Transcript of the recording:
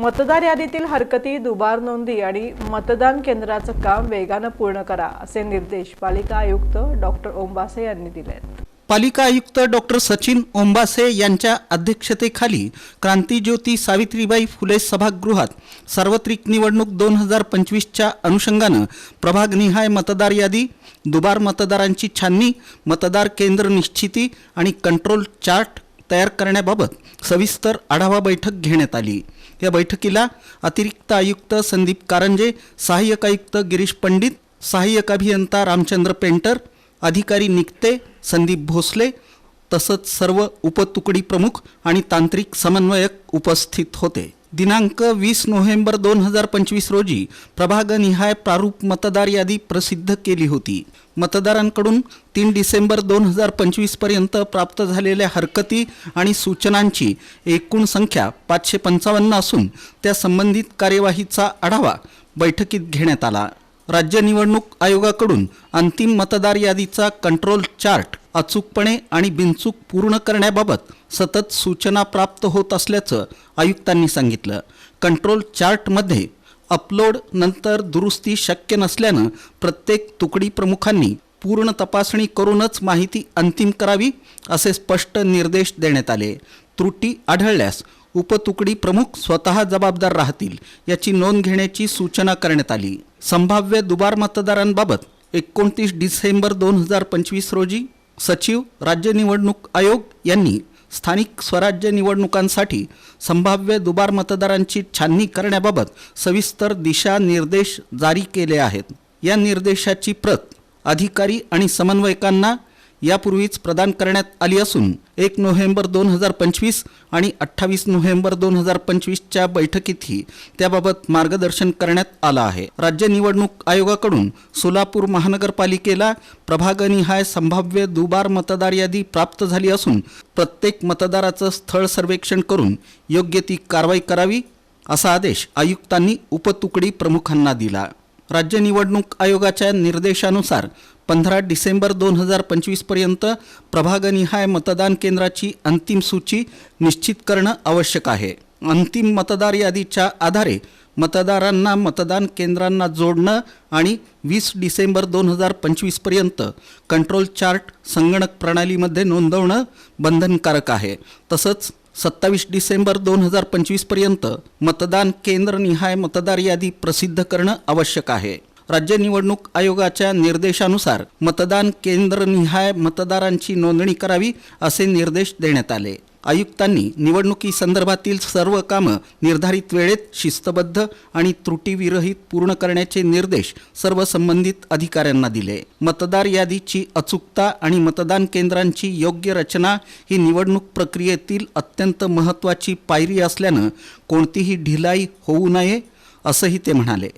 मतदार यादीतील हरकती दुबार नोंदी आणि मतदान केंद्राचं काम वेगानं पूर्ण करा असे निर्देश पालिका आयुक्त डॉक्टर ओंबासे यांनी दिले आहेत पालिका आयुक्त डॉक्टर सचिन ओंबासे यांच्या अध्यक्षतेखाली क्रांतीज्योती सावित्रीबाई फुले सभागृहात सार्वत्रिक निवडणूक दोन हजार पंचवीसच्या अनुषंगानं प्रभागनिहाय मतदार यादी दुबार मतदारांची छाननी मतदार केंद्र निश्चिती आणि कंट्रोल चार्ट तयार करण्याबाबत सविस्तर आढावा बैठक घेण्यात आली. या बैठकीला अतिरिक्त आयुक्त संदीप कारंजे सहाय्यक आयुक्त गिरीश पंडित सहाय्यक अभियंता रामचंद्र पेंटर अधिकारी निकते संदीप भोसले तसंच सर्व उपतुकडी प्रमुख आणि तांत्रिक समन्वयक उपस्थित होते. दिनांक वीस नोव्हेंबर दोन हजार पंचवीस रोजी प्रभागनिहाय प्रारूप मतदार यादी प्रसिद्ध केली होती. मतदारांकडून तीन डिसेंबर दोन हजार पंचवीसपर्यंत प्राप्त झालेल्या हरकती आणि सूचनांची एकूण संख्या पाचशे पंचावन्न असून त्या संबंधित कार्यवाहीचा आढावा बैठकीत घेण्यात आला. राज्य निवडणूक आयोगाकडून अंतिम मतदार यादीचा कंट्रोल चार्ट अचूकपणे आणि बिनचूक पूर्ण करण्याबाबत सतत सूचना प्राप्त होत असल्याचं आयुक्तांनी सांगितलं. कंट्रोल चार्टमध्ये अपलोड नंतर दुरुस्ती शक्य नसल्यानं प्रत्येक तुकडी प्रमुखांनी पूर्ण तपासणी करूनच माहिती अंतिम करावी असे स्पष्ट निर्देश देण्यात आले. त्रुटी आढळल्यास उपतुकडी प्रमुख स्वतः जबाबदार राहतील याची नोंद घेण्याची सूचना करण्यात आली. संभाव्य दुबार मतदारांबाबत एकोणतीस डिसेंबर दोन हजार पंचवीस रोजी सचिव राज्य निवडणूक आयोग यांनी स्थानिक स्वराज्य निवडणुकांसाठी संभाव्य दुबार मतदारांची छाननी करण्याबाबत सविस्तर दिशानिर्देश जारी केले आहेत. या निर्देशाची प्रत अधिकारी आणि समन्वयकांना यापूर्वीच प्रदान करण्यात आली असून एक नोव्हेंबर दोन हजार पंचवीस आणि अठ्ठावीस नोव्हेंबर दोन हजार पंचवीसच्या बैठकीतही त्याबाबत मार्गदर्शन करण्यात आलं आहे. राज्य निवडणूक आयोगाकडून सोलापूर महानगरपालिकेला प्रभागनिहाय संभाव्य दुबार मतदार यादी प्राप्त झाली असून प्रत्येक मतदाराचं स्थळ सर्वेक्षण करून योग्य ती कारवाई करावी असा आदेश आयुक्तांनी उपतुकडी प्रमुखांना दिला. राज्य निवडणूक आयोगाच्या निर्देशानुसार पंधरा डिसेंबर दोन हजार पंचवीसपर्यंत प्रभागनिहाय मतदान केंद्राची अंतिम सूची निश्चित करणं आवश्यक आहे. अंतिम मतदार यादीच्या आधारे मतदारांना मतदान केंद्रांना जोडणं आणि वीस डिसेंबर दोन हजार पंचवीसपर्यंत कंट्रोल चार्ट संगणक प्रणालीमध्ये नोंदवणं बंधनकारक आहे. तसंच सत्तावीस डिसेंबर दोन हजार पंचवीसपर्यंत मतदान केंद्रनिहाय मतदार यादी प्रसिद्ध करणं आवश्यक आहे. राज्य निवडणूक आयोगाच्या निर्देशानुसार मतदान केंद्रनिहाय मतदारांची नोंदणी करावी असे निर्देश देण्यात आले. आयुक्तांनी निवडणुकीसंदर्भातील सर्व कामं निर्धारित वेळेत शिस्तबद्ध आणि त्रुटीविरहित पूर्ण करण्याचे निर्देश सर्व संबंधित अधिकाऱ्यांना दिले. मतदार यादीची अचूकता आणि मतदान केंद्रांची योग्य रचना ही निवडणूक प्रक्रियेतील अत्यंत महत्त्वाची पायरी असल्यानं कोणतीही ढिलाई होऊ नये असंही ते म्हणाले.